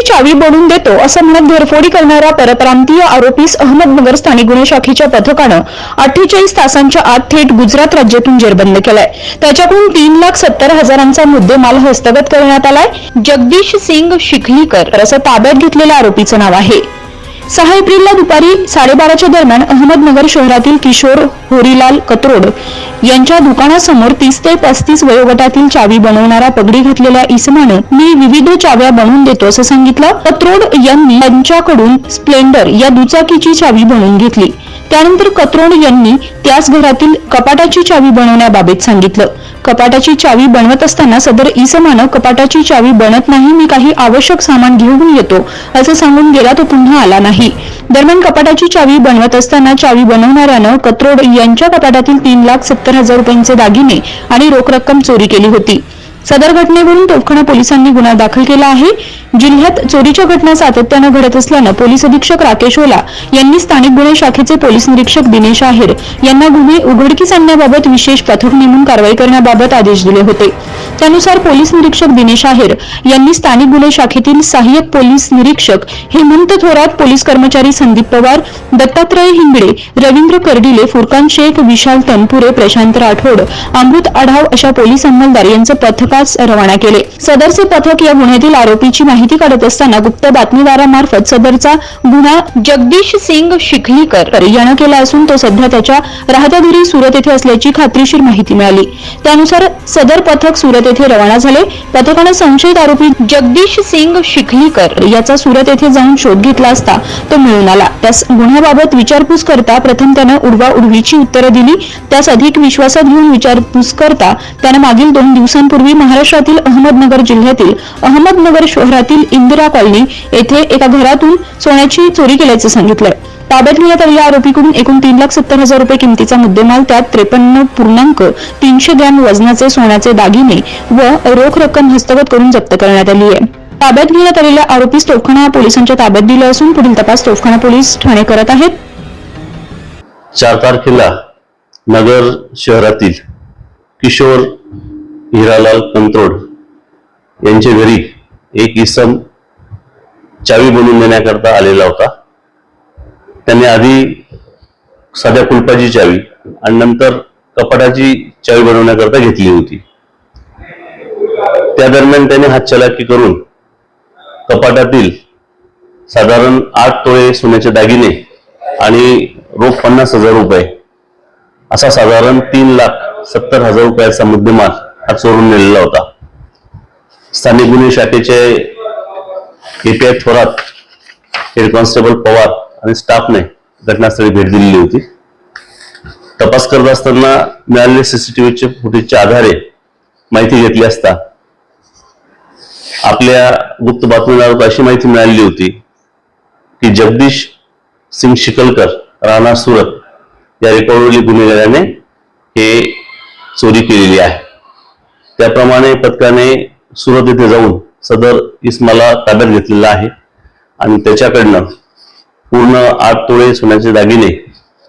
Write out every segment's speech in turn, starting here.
चावी बनवून देतो असं म्हणत घरफोडी करणाऱ्या परप्रांतीय आरोपीस अहमदनगर स्थानिक गुन्हे शाखेच्या पथकानं अठ्ठेचाळीस तासांच्या आत थेट गुजरात राज्यातून जेरबंद केलाय. त्याच्याकडून तीन लाख सत्तर हजारांचा मुद्देमाल हस्तगत करण्यात आलाय. जगदीश सिंग शिखलीकर असं ताब्यात घेतलेल्या आरोपीचं नाव आहे. सहा एप्रिलला दुपारी साडेबाराच्या दरम्यान अहमदनगर शहरातील किशोर होरीलाल कत्रोड यांच्या दुकानासमोर तीस ते पस्तीस वयोगटातील चावी बनवणारा पगडी घातलेल्या इसमानं मी विविध चाव्या बनवून देतो असं सांगितलं. कत्रोड यांनी त्यांच्याकडून स्प्लेंडर या दुचाकीची चावी बनवून घेतली. त्यानंतर कत्रोड यांनी त्याच घरातील कपाटाची चावी बनवण्याबाबत सांगितलं. कपाटाची चावी बनवत असताना सदर इसमानं कपाटाची चावी बनत नाही मी काही आवश्यक सामान घेऊन येतो असं सांगून गेला तो पुन्हा आला नाही. दरम्यान कपाटाची चावी बनवत असताना चावी बनवणाऱ्यानं कत्रोड यांच्या कपाटातील तीन लाख सत्तर हजार रुपयांचे दागिने आणि रोख रक्कम चोरी केली होती. सदर घटनेवरून तोफखाना पोलिसांनी गुन्हा दाखल केला आहे. जिल्ह्यात चोरीच्या घटना सातत्यानं घडत असल्यानं पोलीस अधीक्षक राकेश ओला यांनी स्थानिक गुन्हे शाखेचे पोलीस निरीक्षक दिनेश आहेर यांना गुन्हे उघडकीस आणण्याबाबत विशेष पथक नेमून कारवाई करण्याबाबत आदेश दिले होते. त्यानुसार पोलीस निरीक्षक दिनेश आहेर यांनी स्थानिक गुन्हे शाखेतील सहाय्यक पोलीस निरीक्षक हेमंत थोरात पोलीस कर्मचारी संदीप पवार दत्तात्रय हिंगडे रवींद्र कर्डिले फुरकान शेख विशाल तनपुरे प्रशांत राठोड अमृत आढाव अशा पोलीस अंमलदार यांचं पथक पथकास रवाना केले. सदरचे पथक या गुन्ह्यातील आरोपीची माहिती काढत असताना गुप्त बातमीदारामार्फत सदरचा गुन्हा जगदीश सिंग शिखलीकर यानं केला असून तो सध्या त्याच्या राहत्या घरी सुरत येथे असल्याची खात्रीशीर माहिती मिळाली. त्यानुसार सदर पथक सुरत येथे रवाना झाले. पथकानं संशयित आरोपी जगदीश सिंग शिखलीकर याचा सुरत येथे जाऊन शोध घेतला असता तो मिळून आला. त्यास गुन्ह्याबाबत विचारपूस करता प्रथम त्यानं उडवा उडवीची उत्तरं दिली. त्यास अधिक विश्वासात घेऊन विचारपूस करता त्यानं मागील दोन दिवसांपूर्वी महाराष्ट्रातील अहमदनगर जिल्ह्यातील अहमदनगर शहरातील इंदिरा कॉलनी येथे एका घरातून सोन्याची चोरी केल्याचं सांगितलंय. ताब्यात घेण्यात आलेल्या आरोपीकडून एकूण तीन लाख सत्तर हजार रुपये किमतीचा मुद्देमाल त्यात त्रेपन्न पूर्णांक तीनशे ग्रॅम वजनाचे सोन्याचे दागिने व रोख रक्कम हस्तगत करून जप्त करण्यात आली आहे. ताब्यात घेण्यात आलेल्या आरोपीस तोफखाना पोलिसांच्या ताब्यात दिलं असून पुढील तपास तोफखाना पोलीस ठाणे करत आहेत. चार तारखेला नगर शहरातील किशोर हिरालाल कंत्रोड यांच्या घरी एक इसम चावी बनवून देण्याकरता आलेला होता. त्यांनी आधी साध्या कुलपाची चावी आणि नंतर कपाटाची चावी बनवण्याकरता घेतली होती. त्या दरम्यान त्याने हातचलाकी करून कपाटातील साधारण आठ तोळे सोन्याचे दागिने आणि रोख पन्नास हजार रुपये असा साधारण तीन लाख सत्तर हजार रुपयाचा मुद्देमाल हा चोरून नेलेला होता. स्थानिक गुन्हे शाखेचे API Thorat head constable Pawar आणि स्टाफने घटनास्थळी भेट दिलेली होती. तपास करत असताना मिळालेले सीसीटीव्हीचे फुटेजच्या आधारे माहिती घेतली असता आपल्या गुप्त बातमीदारात अशी माहिती मिळालेली होती की जगदीश सिंग शिकलकर राणा सुरत या रेकॉर्डवरील गुन्हेगाराने हे चोरी केलेली आहे. त्याप्रमाणे पथकाने सुरत येथे जाऊन सदर इस्माला ताब्यात घेतलेला आहे. आणि त्याच्याकडनं पूर्ण आठ तोळे सोन्याचे दागिने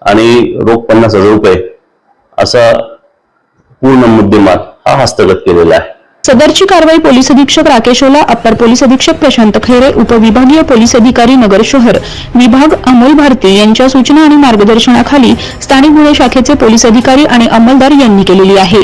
आणि रोख पन्नास हजार रुपये असा पूर्ण मुद्देमाल हा हस्तगत केलेला आहे. सदरची कारवाई पोलीस अधीक्षक राकेश ओला अप्पर पोलीस अधीक्षक प्रशांत खैरे उपविभागीय पोलीस अधिकारी नगर शहर विभाग अमोल भारती यांच्या सूचना आणि मार्गदर्शनाखाली स्थानिक गुन्हे शाखेचे पोलीस अधिकारी आणि अंमलदार यांनी केलेली आहे.